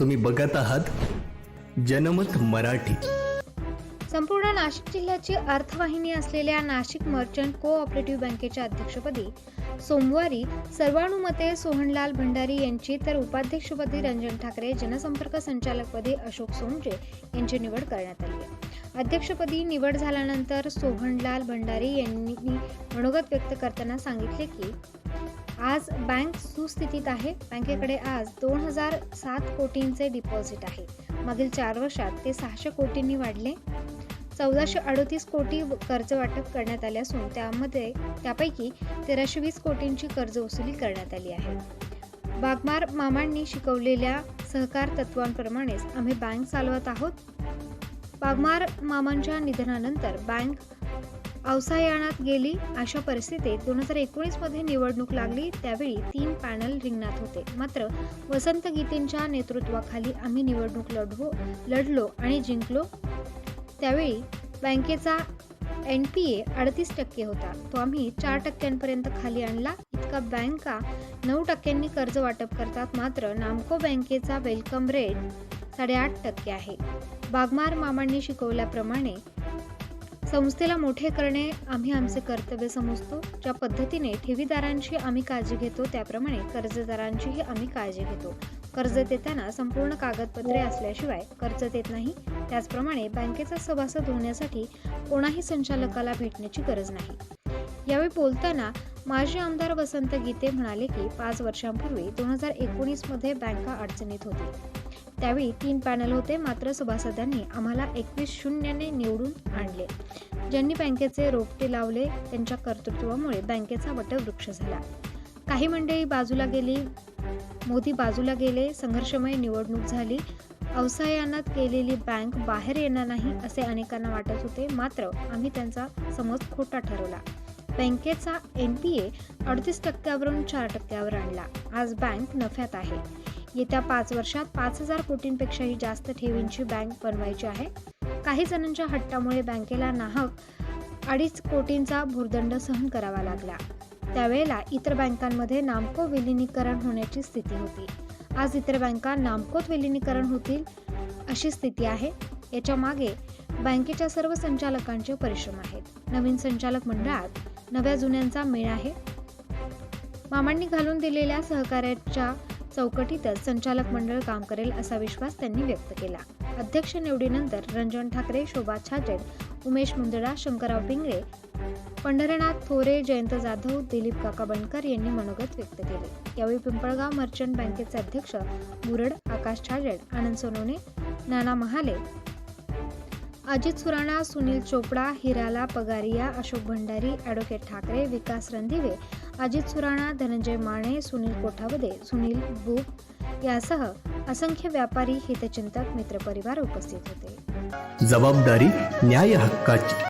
तुम्ही बघत आहात जनमत मराठी. संपूर्ण नाशिक जिल्ह्याची अर्थवाहिनी असलेल्या नाशिक मर्चंट कोऑपरेटिव्ह बँकेच्या अध्यक्षपदी सोमवारी सर्वानुमते सोहनलाल भंडारी यांची तर उपाध्यक्षपदी रंजन ठाकरे जनसंपर्क संचालकपदी अशोक सोमजे यांची निवड करण्यात आली आहे. अध्यक्षपदी निवड झाल्यानंतर सोहनलाल भंडारी यांनी मनोगत व्यक्त करताना सांगितले की आज बँक सुस्थितीत आहे. बँकेकडे आज दोन हजार सात कोटींचे डिपॉझिट आहे. मागील चार वर्षात ते सहाशे कोटींनी वाढले. चौदाशे अडतीस कोटी कर्ज वाटप करण्यात आले असून त्यामध्ये त्यापैकी तेराशे वीस कोटींची कर्ज वसुली करण्यात आली आहे. बागमार मामांनी शिकवलेल्या सहकार तत्वांप्रमाणेच आम्ही बँक चालवत आहोत. बागमार मामांच्या निधनानंतर बँक अवसायानात गेली. अशा परिस्थितीत दोन हजार एकोणीसमध्ये निवडणूक लागली. त्यावेळी तीन पॅनल रिंगणात होते. मात्र वसंत गीतेंच्या नेतृत्वाखाली आम्ही निवडणूक लढवू लढलो आणि जिंकलो. त्यावेळी बँकेचा एन पी ए अडतीस टक्के होता. तो आम्ही चार टक्क्यांपर्यंत खाली आणला. इतका बँका नऊ टक्क्यांनी कर्ज वाटप करतात. मात्र नामको बँकेचा वेलकम रेट साडेआठ टक्के आहे. बागमार मामांनी शिकवल्याप्रमाणे संस्थेला मोठे करणे आम्ही आमचे कर्तव्य समजतो. ज्या पद्धतीने ठेवीदारांची आम्ही काळजी घेतो त्याप्रमाणे कर्जदारांचीही आम्ही काळजी घेतो. कर्ज देताना संपूर्ण कागदपत्रे असल्याशिवाय कर्ज देत नाही. त्याचप्रमाणे बँकेचा सभासद होण्यासाठी कोणाही संचालकाला भेटण्याची गरज नाही. यावेळी बोलताना माजी आमदार वसंत गीते म्हणाले की पाच वर्षांपूर्वी दोन हजार एकोणीसमध्ये बँका अडचणीत होती. त्यावेळी तीन पॅनल होते. मात्र सभासदांनी आम्हाला एकवीस शून्यने निवडून आणले. ज्यांनी बँकेचे रोपटे लावले त्यांच्या कर्तृत्वामुळे बँकेचा वटवृक्ष झाला. काही मंडळी बाजूला गेली मोदी बाजूला गेले संघर्षमय निवडणूक झाली. अवसायानात केलेली बँक बाहेर येणार नाही असे अनेकांना वाटत होते. मात्र आम्ही त्यांचा समज खोटा ठरवला. बँकेचा एन पी ए अडतीस टक्क्यावरून चार टक्क्यावर आणला. आज बँक नफ्यात आहे. येत्या पाच वर्षात पाच हजार कोटींपेक्षाही जास्त ठेवींची बँक बनवायची आहे. काही जणांच्या हट्टामुळे बँकेला नाहक अडीच कोटींचा भूर्दंड सहन करावा लागला. त्यावेळेला इतर बँकांमध्ये नामको विलिनीकरण होण्याची स्थिती होती. आज इतर बँका नामकोत विलिनीकरण होतील अशी स्थिती आहे. याच्या मागे बँकेच्या सर्व संचालकांचे परिश्रम आहेत. नवीन संचालक मंडळात नव्या जुन्यांचा मेळ आहे. मामांनी घालून दिलेल्या सहकार्याच्या चौकटीतच संचालक मंडळ काम करेल असा विश्वास त्यांनी व्यक्त केला. अध्यक्ष निवडीनंतर रंजन ठाकरे शोभा छाजेड उमेश मुंदडा शंकरराव पिंगळे पंढरनाथ थोरे जयंत जाधव दिलीप काका बनकर यांनी मनोगत व्यक्त केले. यावेळी पिंपळगाव मर्चंट बँकेचे अध्यक्ष मुरड आकाश छाजेड आनंद सोनवणे नाना महाले अजित सुराणा सुनील चोपडा हिराला पगारिया अशोक भंडारी ॲडव्होकेट ठाकरे विकास रणदिवे अजित सुराणा धनंजय माने सुनील कोठावदे सुनील बुक यासह असंख्य व्यापारी हितचिंतक मित्रपरिवार उपस्थित होते. जबाबदारी न्याय हक्काची.